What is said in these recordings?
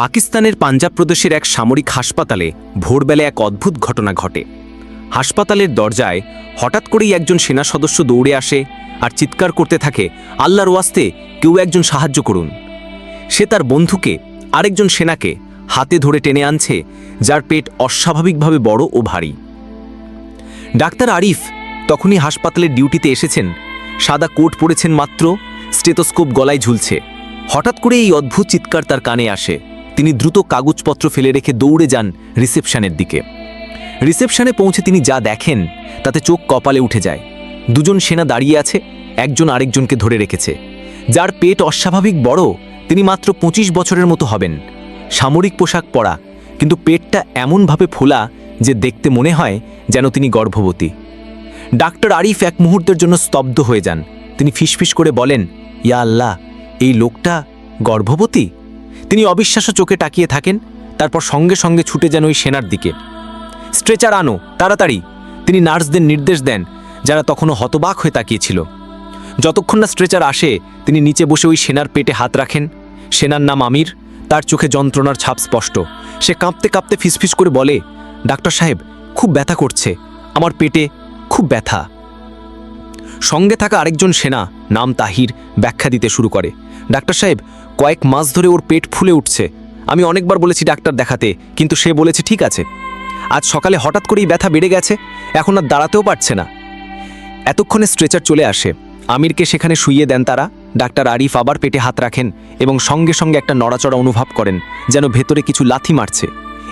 পাকিস্তানের পাঞ্জাব প্রদেশের এক সামরিক হাসপাতালে ভোরবেলা এক অদ্ভুত ঘটনা ঘটে। হাসপাতালের দরজায় হঠাৎ করেই একজন সেনা সদস্য দৌড়ে আসে আর চিৎকার করতে থাকে, আল্লাহর ওয়াস্তে, কেউ একজন সাহায্য করুন। সে তার বন্ধুকে, আরেকজন সেনাকে হাতে ধরে টেনে আনছে, যার পেট অস্বাভাবিকভাবে বড় ও ভারী। ডাক্তার আরিফ তখনই হাসপাতালের ডিউটিতে এসেছেন। সাদা কোট পরেছেন মাত্র, স্টেথোস্কোপ গলায় ঝুলছে। হঠাৎ করে এই অদ্ভুত চিৎকার তার কানে আসে। তিনি দ্রুত কাগজপত্র ফেলে রেখে দৌড়ে যান রিসেপশনের দিকে। রিসেপশনে পৌঁছে তিনি যা দেখেন, তাতে চোখ কপালে উঠে যায়। দুজন সেনা দাঁড়িয়ে আছে, একজন আরেকজনকে ধরে রেখেছে। যার পেট অস্বাভাবিক বড়, তিনি মাত্র পঁচিশ বছরের মতো হবেন। সামরিক পোশাক পরা, কিন্তু পেটটা এমনভাবে ফোলা যে দেখতে মনে হয় যেন তিনি গর্ভবতী। ডাক্তার আরিফ এক মুহূর্তের জন্য স্তব্ধ হয়ে যান। তিনি ফিসফিস করে বলেন, ইয়া আল্লাহ, এই লোকটা গর্ভবতী? তিনি অবিশ্বাস্য চোখে তাকিয়ে থাকেন, তারপর সঙ্গে সঙ্গে ছুটে যান ওই সেনার দিকে। স্ট্রেচার আনো, তাড়াতাড়ি। তিনি নার্সদের নির্দেশ দেন, যারা তখনও হতবাক হয়ে তাকিয়েছিল। যতক্ষণ না স্ট্রেচার আসে, তিনি নিচে বসে ওই সেনার পেটে হাত রাখেন। সেনার নাম আমির, তার চোখে যন্ত্রণার ছাপ স্পষ্ট। সে কাঁপতে কাঁপতে ফিসফিস করে বলে, ডাক্তার সাহেব, খুব ব্যথা করছে। আমার পেটে খুব ব্যথা। সঙ্গে থাকা আরেকজন সেনা, নাম তাহির, ব্যাখ্যা দিতে শুরু করে। ডাক্তার সাহেব কয়েক মাস ধরে ওর পেট ফুলে উঠছে। আমি অনেকবার বলেছি ডাক্তার দেখাতে, কিন্তু সে বলেছে ঠিক আছে। আজ সকালে হঠাৎ করেই ব্যথা বেড়ে গেছে, এখন আর দাঁড়াতেও পারছে না। এতক্ষণে স্ট্রেচার চলে আসে। আমিরকে সেখানে শুইয়ে দেন তারা। ডাক্তার আরিফ আবার পেটে হাত রাখেন এবং সঙ্গে সঙ্গে একটা নড়াচড়া অনুভব করেন, যেন ভেতরে কিছু লাথি মারছে।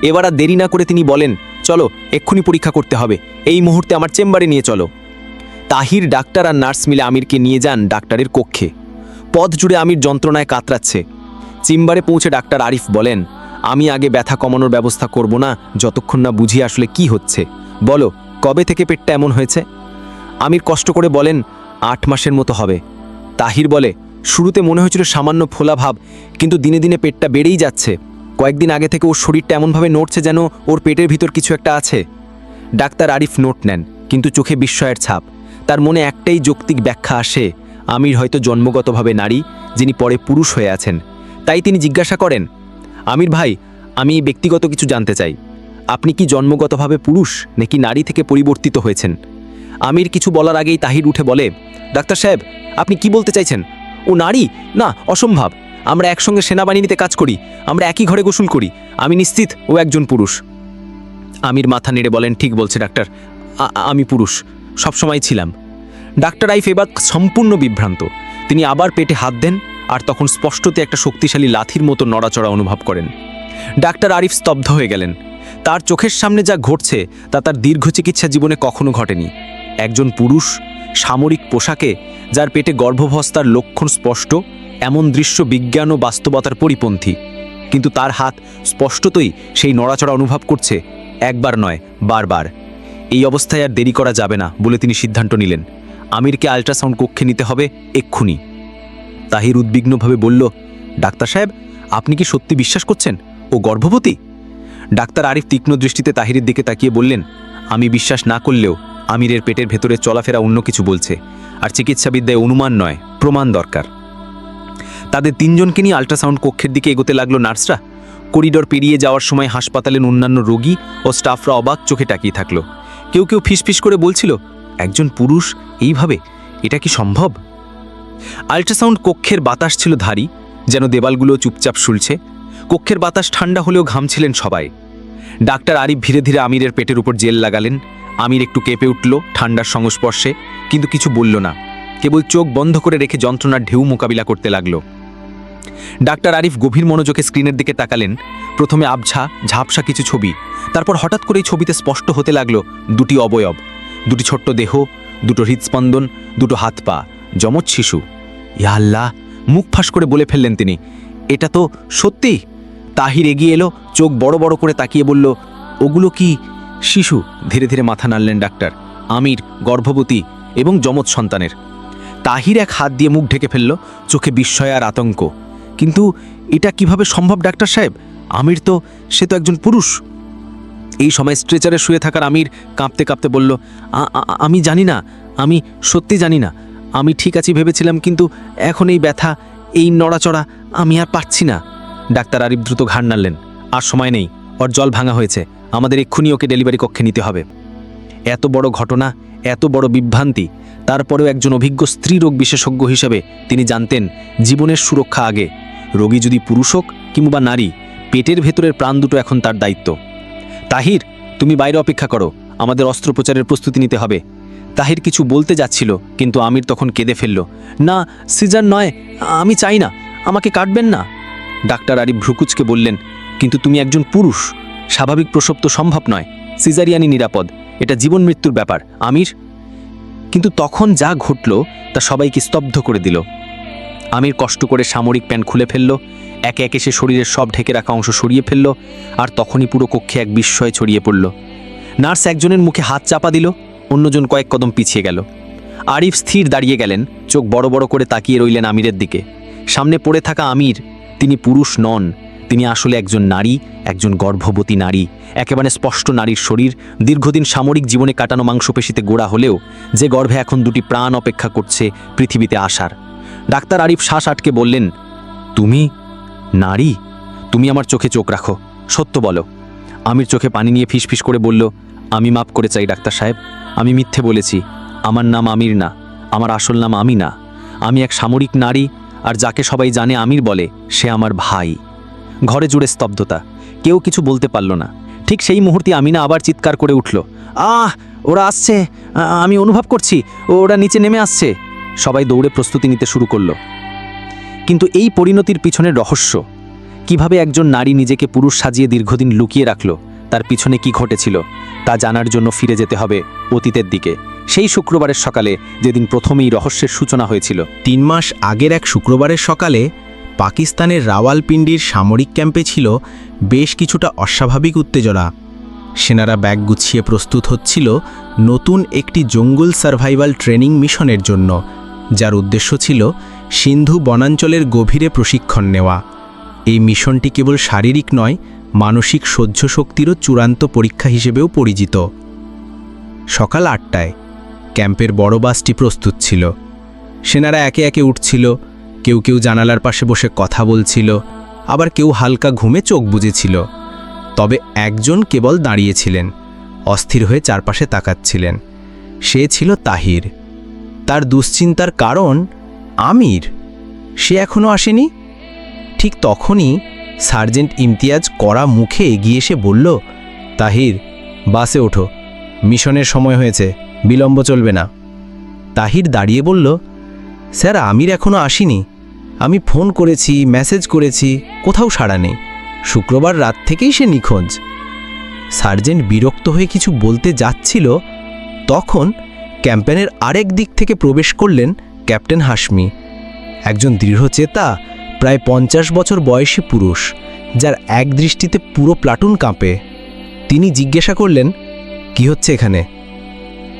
এবার আর দেরি না করে তিনি বলেন, চলো, এক্ষুনি পরীক্ষা করতে হবে। এই মুহূর্তে আমার চেম্বারে নিয়ে চলো। তাহির, ডাক্তার আর নার্স মিলে আমিরকে নিয়ে যান ডাক্তারের কক্ষে। পথ জুড়ে আমির যন্ত্রণায় কাতরাচ্ছে। চেম্বারে পৌঁছে ডাক্তার আরিফ বলেন, আমি আগে ব্যথা কমানোর ব্যবস্থা করব না, যতক্ষণ না বুঝি আসলে কি হচ্ছে। বলো, কবে থেকে পেটটা এমন হয়েছে? আমির কষ্ট করে বলেন, আট মাসের মতো হবে। তাহির বলে, শুরুতে মনে হয়েছিল সামান্য ফোলা ভাব, কিন্তু দিনে দিনে পেটটা বেড়েই যাচ্ছে। কয়েকদিন আগে থেকে ওর শরীরটা এমনভাবে নড়ছে যেন ওর পেটের ভিতর কিছু একটা আছে। ডাক্তার আরিফ নোট নেন, কিন্তু চোখে বিস্ময়ের ছাপ। তার মনে একটাই যৌক্তিক ব্যাখ্যা আসে আমির হয়তো জন্মগতভাবে নারী, যিনি পরে পুরুষ হয়ে আছেন। তাই তিনি জিজ্ঞাসা করেন, আমির ভাই, আমি ব্যক্তিগত কিছু জানতে চাই। আপনি কি জন্মগতভাবে পুরুষ, নাকি নারী থেকে পরিবর্তিত হয়েছেন? আমির কিছু বলার আগেই তাহির উঠে বলে, ডাক্তার সাহেব, আপনি কি বলতে চাইছেন? ও নারী? না, অসম্ভব। আমরা একসঙ্গে সেনাবাহিনীতে কাজ করি, আমরা একই ঘরে গোসল করি, আমি নিশ্চিত ও একজন পুরুষ। আমির মাথা নেড়ে বলেন, ঠিক বলছে, ডাক্তার আমি পুরুষ, সবসময় ছিলাম। ডাক্তার আইফ এবার সম্পূর্ণ বিভ্রান্ত। তিনি আবার পেটে হাত দেন আর তখন স্পষ্টতে একটা শক্তিশালী লাথির মতো নড়াচড়া অনুভব করেন। ডাক্তার আরিফ স্তব্ধ হয়ে গেলেন। তার চোখের সামনে যা ঘটছে তা তার দীর্ঘ চিকিৎসা জীবনে কখনো ঘটেনি। একজন পুরুষ, সামরিক পোশাকে, যার পেটে গর্ভবস্থার লক্ষণ স্পষ্ট, এমন দৃশ্য বিজ্ঞান ও বাস্তবতার পরিপন্থী। কিন্তু তার হাত স্পষ্টতই সেই নড়াচড়া অনুভব করছে, একবার নয়, বারবার। এই অবস্থায় আর দেরি করা যাবে না বলে তিনি সিদ্ধান্ত নিলেন। আমিরকে আল্ট্রাসাউন্ড কক্ষে নিতে হবে এক্ষুনি। তাহির উদ্বিগ্নভাবে বলল, ডাক্তার সাহেব, আপনি কি সত্যি বিশ্বাস করছেন? ও গর্ভবতী? ডাক্তার আরিফ তীক্ষ্ণ দৃষ্টিতে তাহিরের দিকে তাকিয়ে বললেন, আমি বিশ্বাস না করলেও আমিরের পেটের ভেতরে চলাফেরা অন্য কিছু বলছে, আর চিকিৎসাবিদ্যায় অনুমান নয়, প্রমাণ দরকার। তাদের তিনজনকে নিয়ে আল্ট্রাসাউন্ড কক্ষের দিকে এগোতে লাগল নার্সরা। করিডর পেরিয়ে যাওয়ার সময় হাসপাতালের অন্যান্য রোগী ও স্টাফরা অবাক চোখে তাকিয়ে থাকল। কেউ কেউ ফিসফিস করে বলছিল একজন পুরুষ, এইভাবে? এটা কি সম্ভব? আল্ট্রাসাউন্ড কক্ষের বাতাস ছিল ধারী, যেন দেওয়ালগুলো চুপচাপ শুলছে। কক্ষের বাতাস ঠান্ডা হলেও ঘামছিলেন সবাই। ডাক্তার আরিফ ধীরে ধীরে আমিরের পেটের উপর জেল লাগালেন। আমির একটু কেঁপে উঠল, ঠান্ডার সংস্পর্শে, কিন্তু কিছু বলল না। কেবল চোখ বন্ধ করে রেখে যন্ত্রণার ঢেউ মোকাবিলা করতে লাগল। ডাক্তার আরিফ গভীর মনোযোগে স্ক্রিনের দিকে তাকালেন। প্রথমে আবঝা, ঝাপসা কিছু ছবি, তারপর হঠাৎ করেই ছবিতে স্পষ্ট হতে লাগল দুটি অবয়ব। দুটি ছোট্ট দেহ, দুটো হৃদস্পন্দন দুটো হাত পা, যমজ শিশু। ইয়া আল্লাহ, মুখ ফাঁস করে বলে ফেললেন তিনি, এটা তো সত্যি? তাহির এগিয়ে এলো, চোখ বড় বড় করে তাকিয়ে বলল, ওগুলো কি? শিশু ধীরে ধীরে মাথা নাড়লেন ডাক্তার, আমির, গর্ভবতী এবং যমজ সন্তানের। তাহির এক হাত দিয়ে মুখ ঢেকে ফেলল, চোখে বিস্ময় আর আতঙ্ক। কিন্তু এটা কীভাবে সম্ভব, ডাক্তার সাহেব? আমির তো, সে তো একজন পুরুষ। এই সময় স্ট্রেচারে শুয়ে থাকার আমির কাঁপতে কাঁপতে বলল, "আ- আ- আমি জানি না, আমি সত্যি জানি না। আমি ঠিক আছি ভেবেছিলাম, কিন্তু এখন এই ব্যথা, এই নড়াচড়া আমি আর পারছি না। ডাক্তার আরিফ দ্রুত ঘাড় নাড়লেন, আর সময় নেই, ওর জল ভাঙা হয়েছে, আমাদের এক্ষুনি ওকে ডেলিভারি কক্ষে নিতে হবে। এত বড় ঘটনা, এত বড় বিভ্রান্তি, তারপরেও একজন অভিজ্ঞ স্ত্রী রোগ বিশেষজ্ঞ হিসেবে তিনি জানতেন, জীবনের সুরক্ষা আগে। রোগী যদি পুরুষ হোক কিংবা নারী, পেটের ভেতরের প্রাণ দুটো এখন তার দায়িত্ব। তাহির, তুমি বাইরে অপেক্ষা করো, আমাদের অস্ত্রোপচারের প্রস্তুতি নিতে হবে। তাহির কিছু বলতে যাচ্ছিল, কিন্তু আমির তখন কেঁদে ফেলল, না, সিজার নয়, আমি চাই না, আমাকে কাটবেন না। ডাক্তার আরিফ ভ্রুকুচকে বললেন, কিন্তু তুমি একজন পুরুষ, স্বাভাবিক প্রসব তো সম্ভব নয় সিজারিয়ানি নিরাপদ, এটা জীবন মৃত্যুর ব্যাপার, আমির? কিন্তু তখন যা ঘটল, তা সবাইকে স্তব্ধ করে দিল। আমির কষ্ট করে সামরিক প্যান্ট খুলে ফেলল একে একে সে শরীরের সব ঢেকে রাখা অংশ সরিয়ে ফেলল, আর তখনই পুরো কক্ষে এক বিস্ময় ছড়িয়ে পড়ল। নার্স একজনের মুখে হাত চাপা দিল, অন্যজন কয়েক কদম পিছিয়ে গেল। আরিফ স্থির দাঁড়িয়ে গেলেন, চোখ বড় বড় করে তাকিয়ে রইলেন আমিরের দিকে। সামনে পড়ে থাকা আমির, তিনি পুরুষ নন, তিনি আসলে একজন নারী, একজন গর্ভবতী নারী, একেবারে স্পষ্ট নারীর শরীর, দীর্ঘদিন সামরিক জীবনে কাটানো মাংসপেশিতে গোড়া হলেও যে গর্ভে এখন দুটি প্রাণ অপেক্ষা করছে পৃথিবীতে আসার। ডাক্তার আরিফ শ্বাস আটকে বললেন, তুমি নারী, তুমি আমার চোখে চোখ রাখো, সত্য বলো। আমির চোখে পানি নিয়ে ফিসফিস করে বলল, আমি মাপ করে চাই, ডাক্তার সাহেব। আমি মিথ্যে বলেছি। আমার নাম আমির না, আমার আসল নাম আমি না আমি এক সামরিক নারী, আর যাকে সবাই জানে আমির বলে, সে আমার ভাই। ঘরে জুড়ে স্তব্ধতা, কেউ কিছু বলতে পারল না। ঠিক সেই মুহূর্তে আমিনা আবার চিৎকার করে উঠল, আহ, ওরা আসছে আমি অনুভব করছি, ওরা নিচে নেমে আসছে। সবাই দৌড়ে প্রস্তুতি নিতে শুরু করল। কিন্তু এই পরিণতির পিছনে রহস্য। কীভাবে একজন নারী নিজেকে পুরুষ সাজিয়ে দীর্ঘদিন লুকিয়ে রাখল, তার পিছনে কি ঘটেছিল, তা জানার জন্য ফিরে যেতে হবে অতীতের দিকে। সেই শুক্রবারের সকালে যেদিন প্রথমেই রহস্যের সূচনা হয়েছিল। তিন মাস আগের এক শুক্রবারের সকালে পাকিস্তানের রাওয়ালপিন্ডির সামরিক ক্যাম্পে ছিল বেশ কিছুটা অস্বাভাবিক উত্তেজনা। সেনারা ব্যাগ গুছিয়ে প্রস্তুত হচ্ছিল নতুন একটি জঙ্গল সার্ভাইভাল ট্রেনিং মিশনের জন্য, যার উদ্দেশ্য ছিল সিন্ধু বনাঞ্চলের গভীরে প্রশিক্ষণ নেওয়া। এই মিশনটি কেবল শারীরিক নয়, মানসিক সহ্য শক্তিরও চূড়ান্ত পরীক্ষা হিসেবেও পরিচিত। সকাল আটটায় ক্যাম্পের বড় বাসটি প্রস্তুত ছিল। সেনারা একে একে উঠছিল, কেউ কেউ জানালার পাশে বসে কথা বলছিল, আবার কেউ হালকা ঘুমে চোখ বুজেছিল। তবে একজন কেবল দাঁড়িয়েছিলেন, অস্থির হয়ে চারপাশে তাকাচ্ছিলেন। সে ছিল তাহির। তার দুশ্চিন্তার কারণ আমির? সে এখনও আসেনি? ঠিক তখনই সার্জেন্ট ইমতিয়াজ কড়া মুখে এগিয়ে এসে বলল, তাহির, বাসে ওঠো। মিশনের সময় হয়েছে, বিলম্ব চলবে না। তাহির দাঁড়িয়ে বলল, স্যার, আমির এখনও আসেনি। আমি ফোন করেছি, মেসেজ করেছি, কোথাও সাড়া নেই। শুক্রবার রাত থেকেই সে নিখোঁজ। সার্জেন্ট বিরক্ত হয়ে কিছু বলতে যাচ্ছিল, তখন ক্যাম্পেনের আরেক দিক থেকে প্রবেশ করলেন ক্যাপ্টেন হাসমি একজন দৃঢ়চেতা প্রায় পঞ্চাশ বছর বয়সী পুরুষ, যার এক দৃষ্টিতে পুরো প্লাটুন কাঁপে। তিনি জিজ্ঞাসা করলেন, কি হচ্ছে এখানে?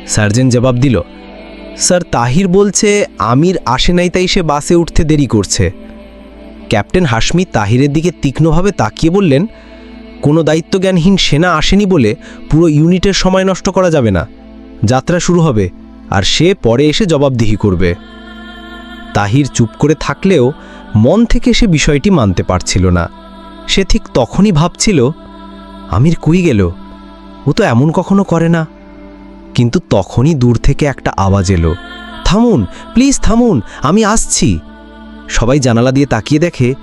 সার্জেন্ট জবাব দিল, স্যার, তাহির বলছে, আমির আসে নাই তাই সে বাসে উঠতে দেরি করছে। ক্যাপ্টেন হাসমি তাহিরের দিকে তীক্ষ্ণভাবে তাকিয়ে বললেন, কোনো দায়িত্বজ্ঞানহীন সেনা আসেনি বলে পুরো ইউনিটের সময় নষ্ট করা যাবে না। যাত্রা শুরু হবে, আর সে পরে এসে জবাবদিহি করবে। তাহির চুপ করে থাকলেও মন থেকে সে বিষয়টি মানতে পারছিল না। সে ঠিক তখনই ভাবছিল, আমির কুই গেল? ও তো এমন কখনো করে না। কিন্তু তখনই দূর থেকে একটা আওয়াজ এলো, থামুন, প্লিজ থামুন, আমি আসছি। সবাই জানালা দিয়ে তাকিয়ে দেখে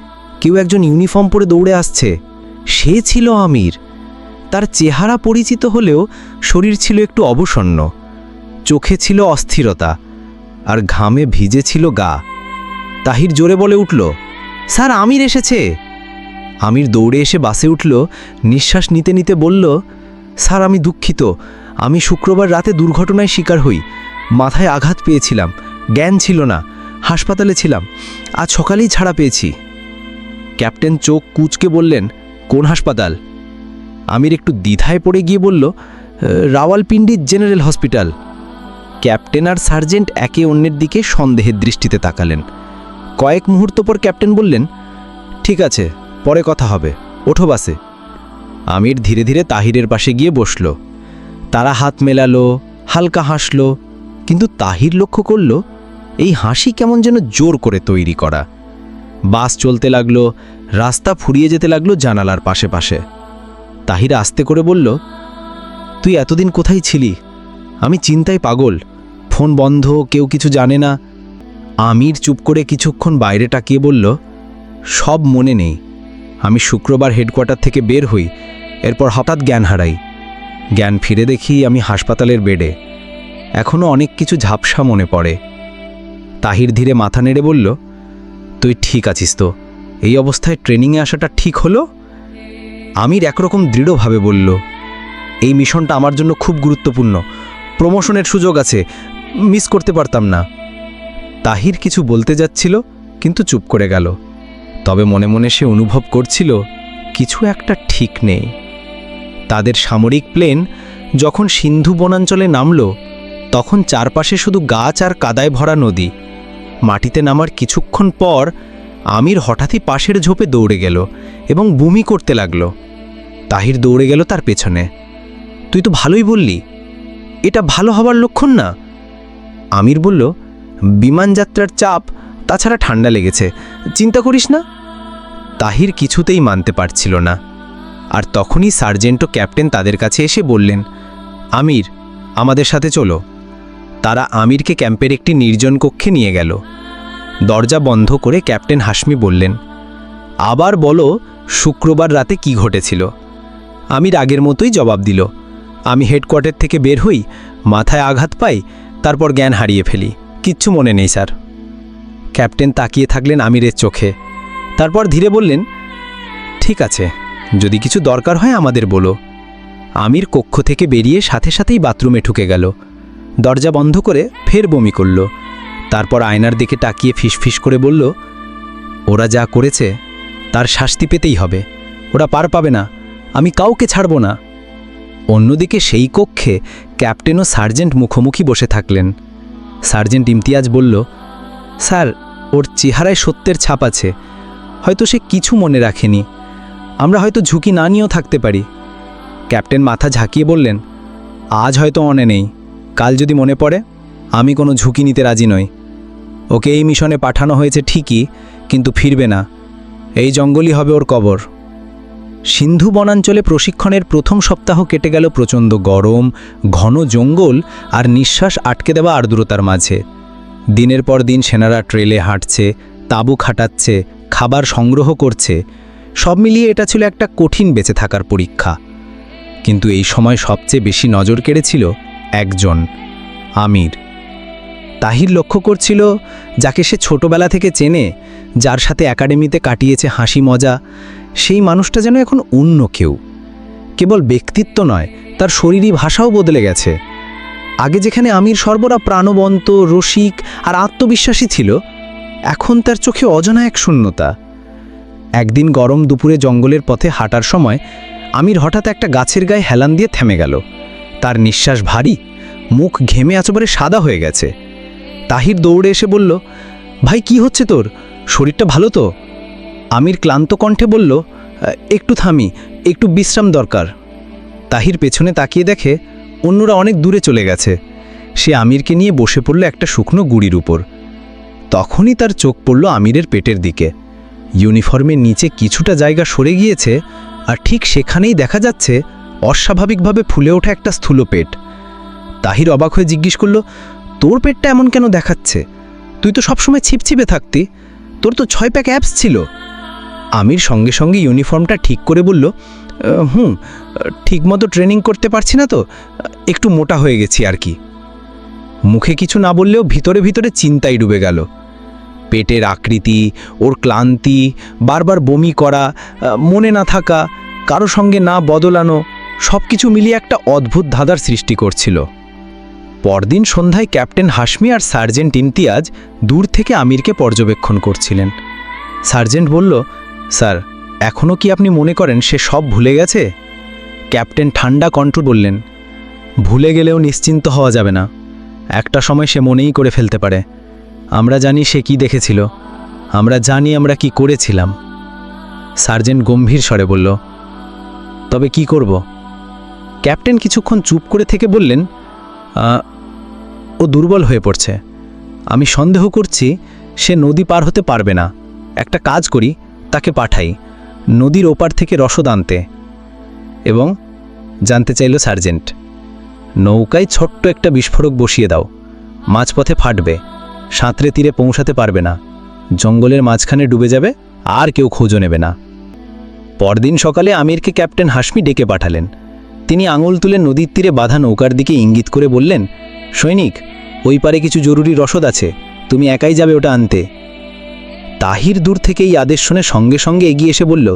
কেউ একজন ইউনিফর্ম পরে দৌড়ে আসছে। সে ছিল আমির। তার চেহারা পরিচিত হলেও শরীর ছিল একটু অবসন্ন। চোখে ছিল অস্থিরতা। আর ঘামে ভিজে ছিল গা। তাহির জোরে বলে উঠল স্যার আমির এসেছে। আমির দৌড়ে এসে বাসে উঠল নিঃশ্বাস নিতে নিতে বলল স্যার আমি দুঃখিত। আমি শুক্রবার রাতে দুর্ঘটনায় শিকার হই। মাথায় আঘাত পেয়েছিলাম। জ্ঞান ছিল না। হাসপাতালে ছিলাম। আজ সকালেই ছাড়া পেয়েছি। ক্যাপ্টেন চোখ কুচকে বললেন কোন হাসপাতাল? আমির একটু দ্বিধায় পড়ে গিয়ে বলল "আহ, রাওয়ালপিন্ডি জেনারেল হসপিটাল। ক্যাপ্টেন আর সার্জেন্ট একে অন্যের দিকে সন্দেহের দৃষ্টিতে তাকালেন। কয়েক মুহূর্ত পর ক্যাপ্টেন বললেন, ঠিক আছে, পরে কথা হবে। ওঠো বাসে। আমির ধীরে ধীরে তাহিরের পাশে গিয়ে বসল। তারা হাত মেলালো, হালকা হাসলো, কিন্তু তাহির লক্ষ্য করল, এই হাসি কেমন যেন জোর করে তৈরি করা। বাস চলতে লাগল, রাস্তা ফুরিয়ে যেতে লাগল জানালার পাশে পাশে। তাহির আস্তে করে বলল, তুই এতদিন কোথায় ছিলি? আমি চিন্তায় পাগল। ফোন বন্ধ, কেউ কিছু জানে না। আমির চুপ করে কিছুক্ষণ বাইরে তাকিয়ে বলল, সব মনে নেই। আমি শুক্রবার হেডকোয়ার্টার থেকে বের হই, এরপর হঠাৎ জ্ঞান হারাই। জ্ঞান ফিরে দেখি আমি হাসপাতালের বেডে। এখনও অনেক কিছু ঝাপসা মনে পড়ে। তাহির ধীরে মাথা নেড়ে বলল, তুই ঠিক আছিস তো? এই অবস্থায় ট্রেনিংয়ে আসাটা ঠিক হলো? আমির একরকম দৃঢ়ভাবে বলল, এই মিশনটা আমার জন্য খুব গুরুত্বপূর্ণ। প্রমোশনের সুযোগ আছে, মিস করতে পারতাম না। তাহির কিছু বলতে যাচ্ছিল, কিন্তু চুপ করে গেল। তবে মনে মনে সে অনুভব করছিল, কিছু একটা ঠিক নেই। তাদের সামরিক প্লেন যখন সিন্ধু বনাঞ্চলে নামল, তখন চারপাশে শুধু গাছ আর কাদায় ভরা নদী। মাটিতে নামার কিছুক্ষণ পর আমির হঠাৎই পাশের ঝোপে দৌড়ে গেল এবং বুমি করতে লাগল। তাহির দৌড়ে গেল তার পেছনে। তুই তো ভালোই বললি এটা ভালো হবার লক্ষণ না? আমির বলল বিমানযাত্রার চাপ, তাছাড়া ঠান্ডা লেগেছে। চিন্তা করিস না। তাহির কিছুতেই মানতে পারছিল না। আর তখনই সার্জেন্ট ও ক্যাপ্টেন তাদের কাছে এসে বললেন, আমির, আমাদের সাথে চলো। তারা আমিরকে ক্যাম্পের একটি নির্জন কক্ষে নিয়ে গেল। দরজা বন্ধ করে ক্যাপ্টেন হাসমি বললেন, আবার বলো শুক্রবার রাতে কি ঘটেছিল? আমির আগের মতোই জবাব দিল আমি হেডকোয়ার্টার থেকে বের হই, মাথায় আঘাত পাই, তারপর জ্ঞান হারিয়ে ফেলি। কিচ্ছু মনে নেই, স্যার। ক্যাপ্টেন তাকিয়ে থাকলেন আমিরের চোখে। তারপর ধীরে বললেন, ঠিক আছে, যদি কিছু দরকার হয় আমাদের বলো। আমির কক্ষ থেকে বেরিয়ে সাথে সাথেই বাথরুমে ঢুকে গেল। দরজা বন্ধ করে ফের বমি করল। তারপর আয়নার দিকে তাকিয়ে ফিসফিস করে বলল, ওরা যা করেছে, তার শাস্তি পেতেই হবে। ওরা পার পাবে না। আমি কাউকে ছাড়ব না। অন্যদিকে সেই কক্ষে ক্যাপ্টেন ও সার্জেন্ট মুখোমুখি বসে থাকলেন। সার্জেন্ট ইমতিয়াজ বলল, স্যার, ওর চেহারায় সত্যের ছাপ আছে। হয়তো সে কিছু মনে রাখেনি। আমরা হয়তো ঝুঁকি না নিয়েও থাকতে পারি। ক্যাপ্টেন মাথা ঝাঁকিয়ে বললেন, আজ হয়তো মনে নেই। কাল যদি মনে পড়ে, আমি কোনো ঝুঁকি নিতে রাজি নই। ওকে এই মিশনে পাঠানো হয়েছে ঠিকই, কিন্তু ফিরবে না। এই জঙ্গলই হবে ওর কবর। সিন্ধু বনাঞ্চলে প্রশিক্ষণের প্রথম সপ্তাহ কেটে গেল প্রচণ্ড গরম, ঘন জঙ্গল আর নিঃশ্বাস আটকে দেওয়া আর্দ্রতার মাঝে। দিনের পর দিন সেনারা ট্রেলে হাঁটছে, তাঁবু খাটাচ্ছে, খাবার সংগ্রহ করছে। সব মিলিয়ে এটা ছিল একটা কঠিন বেঁচে থাকার পরীক্ষা। কিন্তু এই সময় সবচেয়ে বেশি নজর কেড়েছিল একজন, আমির। তাহির লক্ষ্য করছিল, যাকে সে ছোটবেলা থেকে চেনে, যার সাথে একাডেমিতে কাটিয়েছে হাসি মজা সেই মানুষটা যেন এখন অন্য কেউ। কেবল ব্যক্তিত্ব নয়, তার শরীরী ভাষাও বদলে গেছে। আগে যেখানে আমির সর্বরা প্রাণবন্ত, রসিক আর আত্মবিশ্বাসী ছিল, এখন তার চোখে অজানা এক শূন্যতা। একদিন গরম দুপুরে জঙ্গলের পথে হাঁটার সময় আমির হঠাৎ একটা গাছের গায়ে হেলান দিয়ে থেমে গেল। তার নিঃশ্বাস ভারী, মুখ ঘেমে একেবারে সাদা হয়ে গেছে। তাহির দৌড়ে এসে বলল, ভাই, কি হচ্ছে তোর? শরীরটা ভালো তো? আমির ক্লান্ত কণ্ঠে বলল একটু থামি, একটু বিশ্রাম দরকার। তাহির পেছনে তাকিয়ে দেখে অন্যরা অনেক দূরে চলে গেছে। সে আমিরকে নিয়ে বসে পড়ল একটা শুকনো গুড়ির উপর। তখনই তার চোখ পড়ল আমিরের পেটের দিকে। ইউনিফর্মের নিচে কিছুটা জায়গা সরে গিয়েছে আর ঠিক সেখানেই দেখা যাচ্ছে অস্বাভাবিকভাবে ফুলে ওঠা একটা স্থূল পেট। তাহির অবাক হয়ে জিজ্ঞেস করল, তোর পেটটা এমন কেন দেখাচ্ছে? তুই তো সবসময় ছিপছিপে থাকতি। তোর তো ছয় প্যাক অ্যাপস ছিল। আমির সঙ্গে সঙ্গে ইউনিফর্মটা ঠিক করে বলল "আহ, হুম ঠিকমতো ট্রেনিং করতে পারছি না তো একটু মোটা হয়ে গেছি আর কি। মুখে কিছু না বললেও ভিতরে ভিতরে চিন্তায় ডুবে গেল। পেটের আকৃতি ওর ক্লান্তি বারবার বমি করা মনে না থাকা কারও সঙ্গে না বদলানো সব কিছু মিলিয়ে একটা অদ্ভুত ধাঁধার সৃষ্টি করছিল। পরদিন সন্ধ্যায় ক্যাপ্টেন হাসমি আর সার্জেন্ট ইমতিয়াজ দূর থেকে আমিরকে পর্যবেক্ষণ করছিলেন। সার্জেন্ট বলল স্যার এখনও কি আপনি মনে করেন সে সব ভুলে গেছে? ক্যাপ্টেন ঠান্ডা কণ্ঠ বললেন, ভুলে গেলেও নিশ্চিন্ত হওয়া যাবে না। একটা সময় সে মনেই করে ফেলতে পারে। আমরা জানি সে কি দেখেছিল। আমরা জানি আমরা কি করেছিলাম। সার্জেন্ট গম্ভীর স্বরে বলল, তবে কি করব? ক্যাপ্টেন কিছুক্ষণ চুপ করে থেকে বললেন ও দুর্বল হয়ে পড়ছে। আমি সন্দেহ করছি সে নদী পার হতে পারবে না। একটা কাজ করি তাকে পাঠাই, নদীর ওপার থেকে রসদ আনতে এবং জানতে চাইল, সার্জেন্ট, নৌকায় ছোট্ট একটা বিস্ফোরক বসিয়ে দাও, মাঝপথে ফাটবে, সাঁতরে তীরে পৌঁছাতে পারবে না, জঙ্গলের মাঝখানে ডুবে যাবে, আর কেউ খোঁজও নেবে না। পরদিন সকালে আমিরকে ক্যাপ্টেন হাসমি ডেকে পাঠালেন। তিনি আঙুল তুলে নদীর তীরে বাধা নৌকার দিকে ইঙ্গিত করে বললেন, সৈনিক, ওই পারে কিছু জরুরি রসদ আছে, তুমি একাই যাবে ওটা আনতে। তাহির দূর থেকে এই আদেশ শুনে সঙ্গে সঙ্গে এগিয়ে এসে বলল,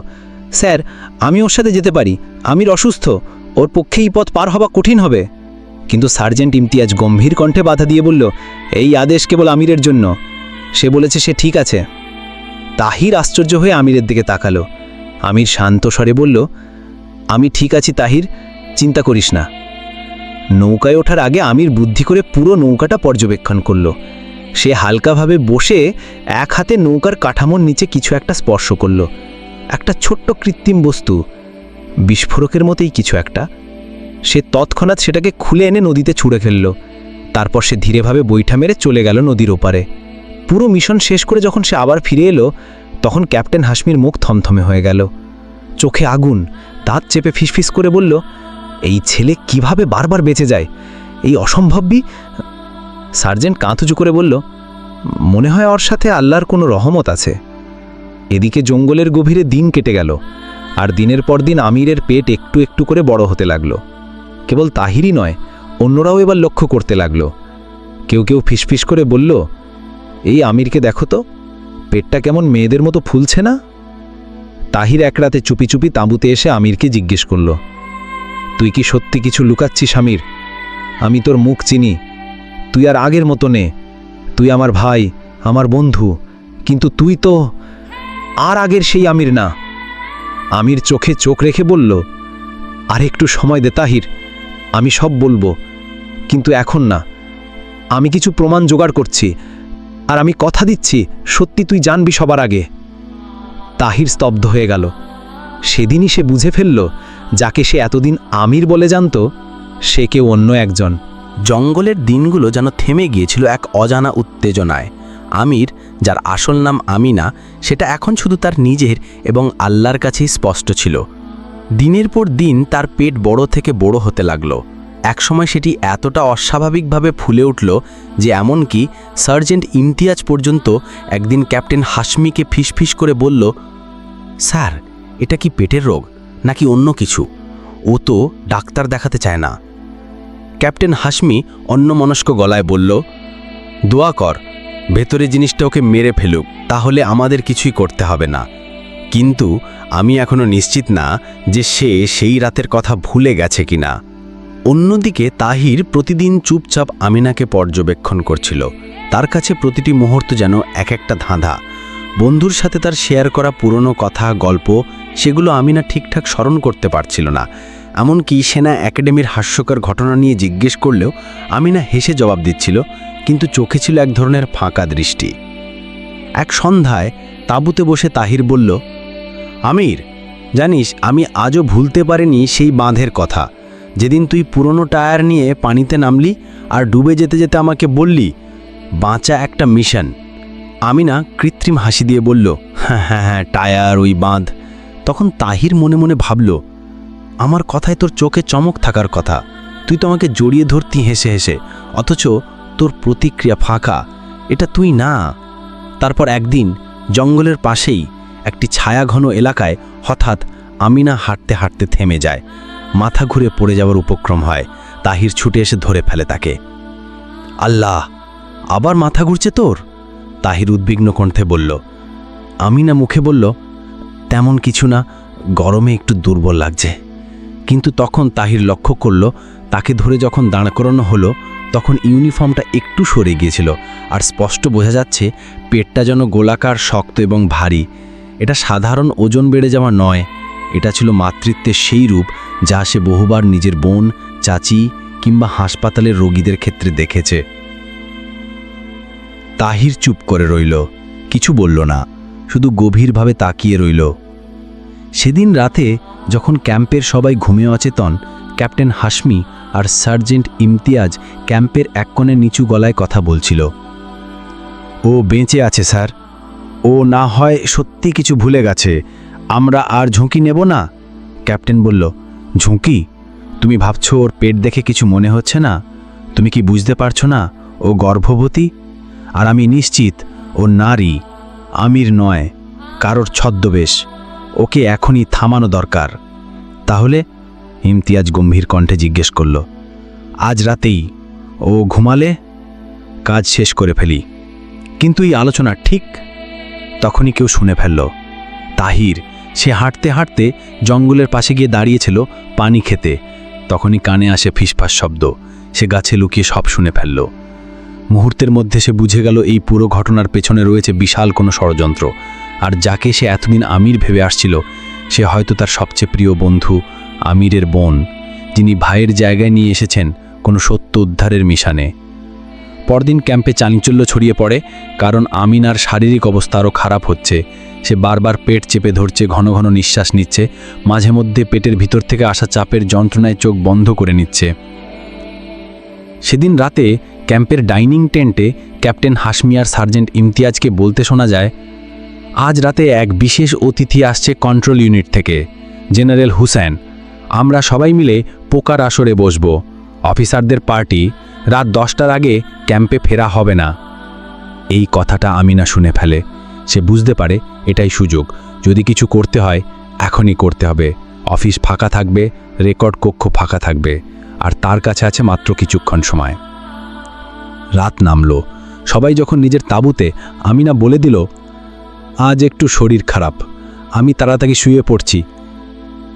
স্যার, আমি ওর সাথে যেতে পারি। আমির অসুস্থ। ওর পক্ষে এই পথ পার হওয়া কঠিন হবে। কিন্তু সার্জেন্ট ইমতিয়াজ গম্ভীর কণ্ঠে বাধা দিয়ে বলল, এই আদেশ কেবল আমিরের জন্য। সে বলেছে সে ঠিক আছে। তাহির আশ্চর্য হয়ে আমিরের দিকে তাকালো। আমির শান্ত স্বরে বলল, আমি ঠিক আছি তাহির, চিন্তা করিস না। নৌকায় ওঠার আগে আমির বুদ্ধি করে পুরো নৌকাটা পর্যবেক্ষণ করল। সে হালকাভাবে বসে এক হাতে নৌকার কাঠামোর নিচে কিছু একটা স্পর্শ করল। একটা ছোট্ট কৃত্রিম বস্তু, বিস্ফোরকের মতোই কিছু একটা। সে তৎক্ষণাৎ সেটাকে খুলে এনে নদীতে ছুঁড়ে ফেলল। তারপর সে ধীরেভাবে বৈঠা মেরে চলে গেল নদীর ওপারে। পুরো মিশন শেষ করে যখন সে আবার ফিরে এলো, তখন ক্যাপ্টেন হাসমির মুখ থমথমে হয়ে গেল। চোখে আগুন, দাঁত চেপে ফিসফিস করে বলল, এই ছেলে কীভাবে বারবার বেঁচে যায়? এই অসম্ভবই সার্জেন্ট কাঁতুজু করে বলল, মনে হয় ওর সাথে আল্লাহর কোনো রহমত আছে। এদিকে জঙ্গলের গভীরে দিন কেটে গেল, আর দিনের পর দিন আমিরের পেট একটু একটু করে বড় হতে লাগল। কেবল তাহিরই নয়, অন্যরাও এবার লক্ষ্য করতে লাগল। কেউ কেউ ফিসফিস করে বলল, এই আমিরকে দেখো তো, পেটটা কেমন মেয়েদের মতো ফুলছে না? তাহির এক রাতে চুপি চুপি তাঁবুতে এসে আমিরকে জিজ্ঞেস করল, তুই কি সত্যি কিছু লুকাচ্ছিস আমির? আমি তোর মুখ চিনি তুই আর আগের মতো নে। তুই আমার ভাই, আমার বন্ধু, কিন্তু তুই তো আর আগের সেই আমির না। আমির চোখে চোখ রেখে বলল, আর একটু সময় দে তাহির, আমি সব বলব। কিন্তু এখন না। আমি কিছু প্রমাণ জোগাড় করছি, আর আমি কথা দিচ্ছি, সত্যি তুই জানবি সবার আগে। তাহির স্তব্ধ হয়ে গেল। সেদিনই সে বুঝে ফেলল, যাকে সে এতদিন আমির বলে জানত, সে কেউ অন্য একজন। জঙ্গলের দিনগুলো যেন থেমে গিয়েছিল এক অজানা উত্তেজনায়। আমির, যার আসল নাম আমিনা, সেটা এখন শুধু তার নিজের এবং আল্লাহর কাছেই স্পষ্ট ছিল। দিনের পর দিন তার পেট বড় থেকে বড় হতে লাগল। একসময় সেটি এতটা অস্বাভাবিকভাবে ফুলে উঠল যে এমনকি সার্জেন্ট ইমতিয়াজ পর্যন্ত একদিন ক্যাপ্টেন হাসমিকে ফিসফিস করে বলল, স্যার, এটা কি পেটের রোগ নাকি অন্য কিছু? ও তো ডাক্তার দেখাতে চায় না। ক্যাপ্টেন হাসমি অন্যমনস্ক গলায় বলল, দোয়া কর, ভেতরে জিনিসটা ওকে মেরে ফেলুক, তাহলে আমাদের কিছুই করতে হবে না। কিন্তু আমি এখনও নিশ্চিত না যে সে সেই রাতের কথা ভুলে গেছে কিনা অন্যদিকে তাহির প্রতিদিন চুপচাপ আমিনাকে পর্যবেক্ষণ করছিল। তার কাছে প্রতিটি মুহূর্ত যেন এক একটা ধাঁধা। বন্ধুর সাথে তার শেয়ার করা পুরনো কথা, গল্প, সেগুলো আমিনা ঠিকঠাক স্মরণ করতে পারছিল না। এমনকি সেনা একাডেমির হাস্যকর ঘটনা নিয়ে জিজ্ঞেস করলেও আমিনা হেসে জবাব দিচ্ছিল, কিন্তু চোখে ছিল এক ধরনের ফাঁকা দৃষ্টি। এক সন্ধ্যায় তাঁবুতে বসে তাহির বলল, আমির, জানিস, আমি আজও ভুলতে পারিনি সেই বাঁধের কথা। যেদিন তুই পুরনো টায়ার নিয়ে পানিতে নামলি আর ডুবে যেতে যেতে আমাকে বললি, বাঁচা একটা মিশন। আমি না কৃত্রিম হাসি দিয়ে বলল হ্যাঁ হ্যাঁ হ্যাঁ টায়ার, ওই বাঁধ। তখন তাহির মনে মনে ভাবল আমার কথায় তোর চোখে চমক থাকার কথা। তুই তো আমাকে জড়িয়ে ধরতি হেসে হেসে, অথচ তোর প্রতিক্রিয়া ফাঁকা, এটা তুই না। তারপর একদিন জঙ্গলের পাশেই একটি ছায়াঘন এলাকায় হঠাৎ আমিনা হাঁটতে হাঁটতে থেমে যায়। মাথা ঘুরে পড়ে যাওয়ার উপক্রম হয়, তাহির ছুটে এসে ধরে ফেলে তাকে। আল্লাহ, আবার মাথা ঘুরছে তোর? তাহির উদ্বিগ্ন কণ্ঠে বলল। আমিনা মুখে বলল, তেমন কিছু না, গরমে একটু দুর্বল লাগছে। কিন্তু তখন তাহির লক্ষ্য করল, তাকে ধরে যখন দাঁড় করানো হলো, তখন ইউনিফর্মটা একটু সরে গিয়েছিল আর স্পষ্ট বোঝা যাচ্ছে পেটটা যেন গোলাকার, শক্ত এবং ভারী। এটা সাধারণ ওজন বেড়ে যাওয়া নয়, এটা ছিল মাতৃত্বের সেই রূপ যা সে বহুবার নিজের বোন, চাচি কিংবা হাসপাতালের রোগীদের ক্ষেত্রে দেখেছে। তাহির চুপ করে রইল, কিছু বলল না, শুধু গভীরভাবে তাকিয়ে রইল। সেদিন রাতে যখন ক্যাম্পের সবাই ঘুমিয়ে অচেতন, ক্যাপ্টেন হাসমি আর সার্জেন্ট ইমতিয়াজ ক্যাম্পের এক কোণে নিচু গলায় কথা বলছিল। ও বেঁচে আছে, স্যার। ও না হয় সত্যি কিছু ভুলে গেছে। আমরা আর ঝুঁকি নেব না? ক্যাপ্টেন বলল, ঝুঁকি? তুমি ভাবছ ওর পেট দেখে কিছু মনে হচ্ছে না? তুমি কি বুঝতে পারছ না? ও গর্ভবতী? আর আমি নিশ্চিত, ও নারী। আমির নয়, কারোর ছদ্মবেশ। ওকে এখনই থামানো দরকার। তাহলে ইমতিয়াজ গম্ভীর কণ্ঠে জিজ্ঞেস করল, আজ রাতেই ও ঘুমালে? কাজ শেষ করে ফেলি। কিন্তু এই আলোচনা ঠিক? তখনই কেউ শুনে ফেলল, তাহির, সে হাঁটতে হাঁটতে জঙ্গলের পাশে গিয়ে দাঁড়িয়েছিল পানি খেতে। তখনই কানে আসে ফিসফাস শব্দ, সে গাছে লুকিয়ে সব শুনে ফেলল। মুহূর্তের মধ্যে সে বুঝে গেল এই পুরো ঘটনার পেছনে রয়েছে বিশাল কোনো ষড়যন্ত্র। আর যাকে সে এতদিন আমির ভেবে আসছিল, সে হয়তো তার সবচেয়ে প্রিয় বন্ধু আমিরের বোন, যিনি ভাইয়ের জায়গায় নিয়ে এসেছেন কোনো সত্য উদ্ধারের মিশানে। পরদিন ক্যাম্পে চাঞ্চল্য ছড়িয়ে পড়ে, কারণ আমিনার শারীরিক অবস্থা আরও খারাপ হচ্ছে। সে বারবার পেট চেপে ধরছে, ঘন ঘন নিঃশ্বাস নিচ্ছে, মাঝে মধ্যে পেটের ভিতর থেকে আসা চাপের যন্ত্রণায় চোখ বন্ধ করে নিচ্ছে। সেদিন রাতে ক্যাম্পের ডাইনিং টেন্টে ক্যাপ্টেন হাসমিয়ার সার্জেন্ট ইমতিয়াজকে বলতে শোনা যায় আজ রাতে এক বিশেষ অতিথি আসছে কন্ট্রোল ইউনিট থেকে জেনারেল হুসেন আমরা সবাই মিলে পোকার আসরে বসব। অফিসারদের পার্টি রাত দশটার আগে ক্যাম্পে ফেরা হবে না। এই কথাটা আমিনা শুনে ফেলে। সে বুঝতে পারে এটাই সুযোগ। যদি কিছু করতে হয়, এখনই করতে হবে। অফিস ফাঁকা থাকবে, রেকর্ড কক্ষ ফাঁকা থাকবে, আর তার কাছে আছে মাত্র কিছুক্ষণ সময়। রাত নামলো। সবাই যখন নিজের তাঁবুতে আমিনা বলে দিল আজ একটু শরীর খারাপ। আমি তাড়াতাড়ি শুয়ে পড়ছি।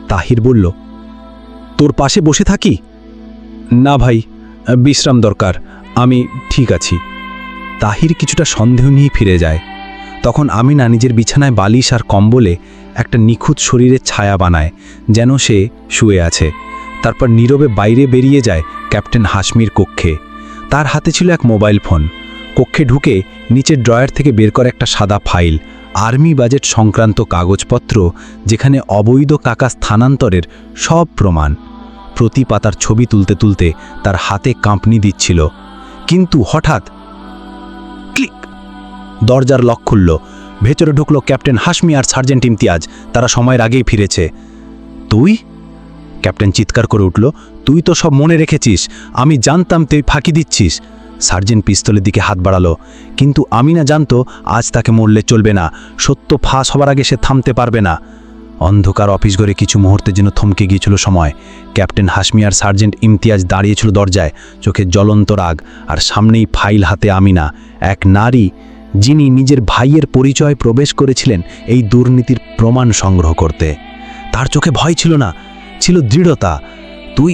তাহির বলল, তোর পাশে বসে থাকি? না ভাই, বিশ্রাম দরকার, আমি ঠিক আছি। তাহির কিছুটা সন্দেহ নিয়ে ফিরে যায়। তখন আমি না নিজের বিছানায় বালিশ আর কম্বলে একটা নিখুঁত শরীরের ছায়া বানায়, যেন সে শুয়ে আছে। তারপর নীরবে বাইরে বেরিয়ে যায় ক্যাপ্টেন হাসমির কক্ষে। তার হাতে ছিল এক মোবাইল ফোন। কক্ষে ঢুকে নিচের ড্রয়ার থেকে বের করে একটা সাদা ফাইল। আর্মি বাজেট সংক্রান্ত কাগজপত্র যেখানে অবৈধ কাকা স্থানান্তরের সব প্রমাণ। প্রতি পাতার ছবি তুলতে তুলতে তার হাতে কাঁপনি দিচ্ছিল। কিন্তু হঠাৎ ক্লিক! দরজার লক খুলল। ভেতরে ঢুকলো ক্যাপ্টেন হাসমি আর সার্জেন্ট ইমতিয়াজ। তারা সময়ের আগেই ফিরেছে। তুই? ক্যাপ্টেন চিৎকার করে উঠল। তুই তো সব মনে রেখেছিস। আমি জানতাম তুই ফাঁকি দিচ্ছিস। সার্জেন্ট পিস্তলের দিকে হাত বাড়ালো। কিন্তু আমি না জানতো, আজ তাকে মরলে চলবে না। সত্য ফাঁস হবার আগে সে থামতে পারবে না। অন্ধকার অফিস ঘরে কিছু মুহূর্তের জন্য থমকে গিয়েছিল সময়। ক্যাপ্টেন হাসমি আর সার্জেন্ট ইমতিয়াজ দাঁড়িয়েছিল দরজায়, চোখে জ্বলন্ত রাগ, আর সামনেই ফাইল হাতে আমিনা, এক নারী, যিনি নিজের ভাইয়ের পরিচয় প্রবেশ করেছিলেন এই দুর্নীতির প্রমাণ সংগ্রহ করতে। তার চোখে ভয় ছিল না, ছিল দৃঢ়তা। তুই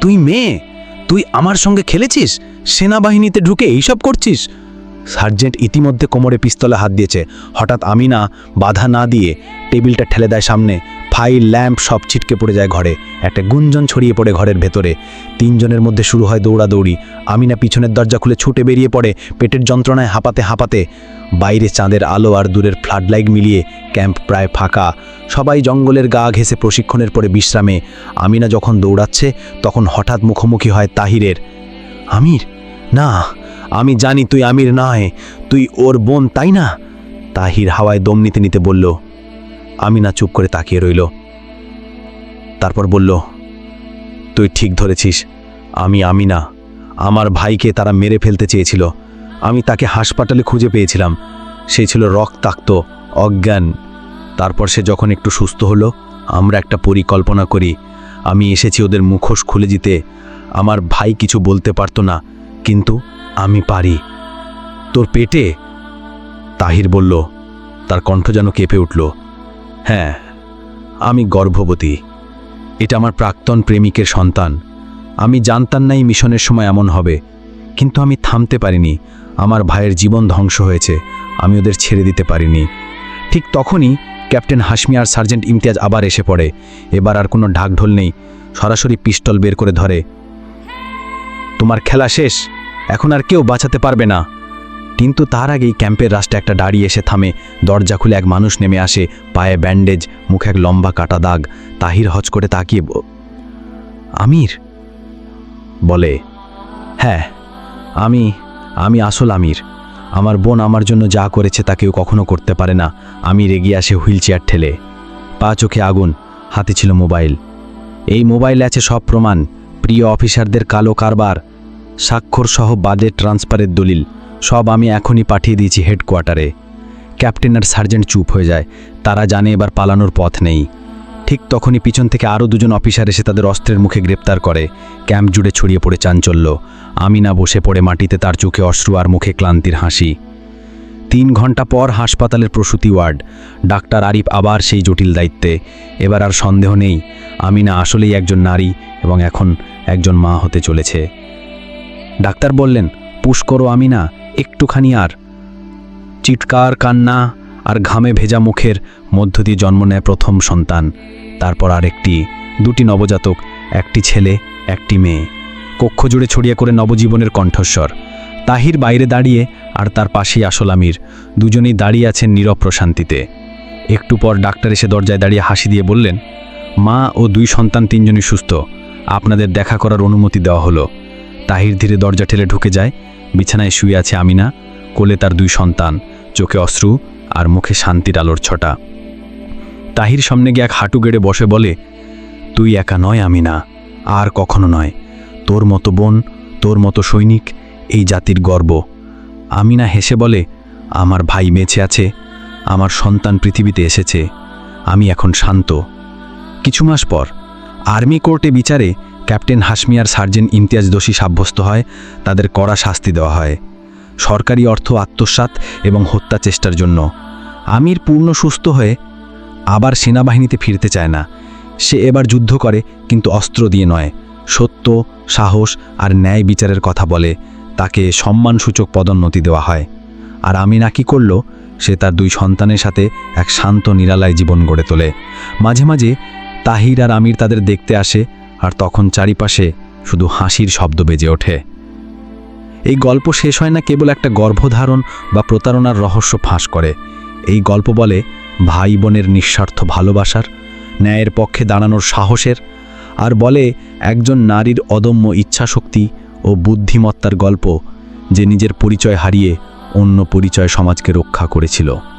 তুই মেয়ে? তুই আমার সঙ্গে খেলেছিস? সেনাবাহিনীতে ঢুকে এইসব করছিস? সার্জেন্ট ইতিমধ্যে কোমরে পিস্তলে হাত দিয়েছে। হঠাৎ আমিনা বাধা না দিয়ে টেবিলটা ঠেলে দেয় সামনে। ফাইল, ল্যাম্প সব ছিটকে পড়ে যায় ঘরে। একটা গুঞ্জন ছড়িয়ে পড়ে ঘরের ভেতরে। তিনজনের মধ্যে শুরু হয় দৌড়াদৌড়ি। আমিনা পিছনের দরজা খুলে ছুটে বেরিয়ে পড়ে, পেটের যন্ত্রণায় হাঁপাতে হাঁপাতে। বাইরে চাঁদের আলো আর দূরের ফ্লাডলাইট মিলিয়ে ক্যাম্প প্রায় ফাঁকা। সবাই জঙ্গলের গা ঘেঁষে প্রশিক্ষণের পরে বিশ্রামে। আমিনা যখন দৌড়াচ্ছে, তখন হঠাৎ মুখোমুখি হয় তাহিরের। আমির? না, আমি জানি তুই আমির নয়, তুই ওর বোন, তাই না? তাহির হাওয়ায় দম নিতে নিতে বলল আমিনা চুপ করে তাকিয়ে রইল। তারপর বলল, তুই ঠিক ধরেছিস, আমি আমিনা। আমার ভাইকে তারা মেরে ফেলতে চেয়েছিল। আমি তাকে হাসপাতালে খুঁজে পেয়েছিলাম। সে ছিল রক্তাক্ত, অজ্ঞান। তারপর সে যখন একটু সুস্থ হলো, আমরা একটা পরিকল্পনা করি। আমি এসেছি ওদের মুখোশ খুলে দিতে। আমার ভাই কিছু বলতে পারতো না, কিন্তু আমি পারি। তোর পেটে? তাহির বলল, তার কণ্ঠ যেন কেঁপে উঠল। হ্যাঁ আমি গর্ভবতী। এটা আমার প্রাক্তন প্রেমিকের সন্তান। আমি জানতাম না এই মিশনের সময় এমন হবে। কিন্তু আমি থামতে পারিনি। আমার ভাইয়ের জীবন ধ্বংস হয়েছে। আমি ওদের ছেড়ে দিতে পারিনি। ঠিক তখনই ক্যাপ্টেন হাসমি আর সার্জেন্ট ইমতিয়াজ আবার এসে পড়ে। এবার আর কোনো ঢাকঢোল নেই। সরাসরি পিস্টল বের করে ধরে। তোমার খেলা শেষ? এখন আর কেউ বাঁচাতে পারবে না। কিন্তু তার আগেই ক্যাম্পের রাস্তায় একটা দাঁড়ি এসে থামে। দরজা খুলে এক মানুষ নেমে আসে। পায়ে ব্যান্ডেজ, মুখে এক লম্বা কাটা দাগ। তাহির হজ করে তাকিয়ে আমির? বলে হ্যাঁ আমি আমি আসল আমির। আমার বোন আমার জন্য যা করেছে তা কেউ কখনো করতে পারে না। আমি রেগে আসে হুইল চেয়ার ঠেলে। পা চোখে আগুন, হাতে ছিল মোবাইল। এই মোবাইলে আছে সব প্রমাণ। প্রিয় অফিসারদের কালো কারবার স্বাক্ষর সহ বাজেট ট্রান্সফারের দলিল। সব আমি এখনই পাঠিয়ে দিয়েছি হেডকোয়ার্টারে। ক্যাপ্টেন আর সার্জেন্ট চুপ হয়ে যায়। তারা জানে এবার পালানোর পথ নেই। ঠিক তখনই পিছন থেকে আরও দুজন অফিসার এসে তাদের অস্ত্রের মুখে গ্রেপ্তার করে। ক্যাম্প জুড়ে ছড়িয়ে পড়ে চাঞ্চল্য। আমিনা বসে পড়ে মাটিতে তার চোখে অশ্রু আর মুখে ক্লান্তির হাসি। তিন ঘণ্টা পর হাসপাতালের প্রসূতি ওয়ার্ড। ডাক্তার আরিফ আবার সেই জটিল দায়িত্বে। এবার আর সন্দেহ নেই। আমিনা আসলেই একজন নারী এবং এখন একজন মা হতে চলেছে। ডাক্তার বললেন পুশ করো আমি না একটুখানি আর। চিৎকার, কান্না আর ঘামে ভেজা মুখের মধ্য দিয়ে জন্ম নেয় প্রথম সন্তান। তারপর আরেকটি, দুটি নবজাতক, একটি ছেলে, একটি মেয়ে। কক্ষ জুড়ে ছড়িয়ে করে নবজীবনের কণ্ঠস্বর। তাহির বাইরে দাঁড়িয়ে আর তার পাশেই আসল আমির। দুজনেই দাঁড়িয়ে আছেন নীরব প্রশান্তিতে। একটু পর ডাক্তার এসে দরজায় দাঁড়িয়ে হাসি দিয়ে বললেন, মা ও দুই সন্তান তিনজনই সুস্থ। আপনাদের দেখা করার অনুমতি দেওয়া হলো। তাহির ধীরে দরজা ঠেলে ঢুকে যায়। বিছানায় শুয়ে আছে আমিনা, কোলে তার দুই সন্তান, চোখে অশ্রু আর মুখে শান্তির আলোর ছটা। তাহির সামনে গিয়ে এক হাঁটু গেড়ে বসে বলে, তুই একা নয় আমিনা, আর কখনো নয়। তোর মতো বোন, তোর মতো সৈনিক এই জাতির গর্ব। আমিনা হেসে বলে, আমার ভাই বেঁচে আছে, আমার সন্তান পৃথিবীতে এসেছে, আমি এখন শান্ত। কিছু মাস পর আর্মি কোর্টে বিচারে ক্যাপ্টেন হাসমিয়ার সার্জেন্ট ইমতিয়াজ দোষী সাব্যস্ত হয়, তাদের কড়া শাস্তি দেওয়া হয়। সরকারি অর্থ আত্মসাৎ এবং হত্যা চেষ্টার জন্য। আমির পূর্ণ সুস্থ হয়ে আবার সেনাবাহিনীতে ফিরতে চায় না। সে এবার যুদ্ধ করে, কিন্তু অস্ত্র দিয়ে নয়। সত্য, সাহস আর ন্যায় বিচারের কথা বলে, তাকে সম্মানসূচক পদোন্নতি দেওয়া হয়। আর আমিনা কি করল? সে তার দুই সন্তানের সাথে এক শান্ত, নিরালায় জীবন গড়ে তোলে। মাঝে মাঝে তাহির আর আমির তাদের দেখতে আসে আর তখন চারিপাশে শুধু হাসির শব্দ বেজে ওঠে। এই গল্প শেষ হয় না কেবল একটা গর্ভধারণ বা প্রতারণার রহস্য ফাঁস করে। এই গল্প বলে ভাই বোনের নিঃস্বার্থ ভালোবাসার, ন্যায়ের পক্ষে দাঁড়ানোর সাহসের, আর বলে একজন নারীর অদম্য ইচ্ছাশক্তি ও বুদ্ধিমত্তার গল্প যে নিজের পরিচয় হারিয়ে অন্য পরিচয় সমাজকে রক্ষা করেছিল।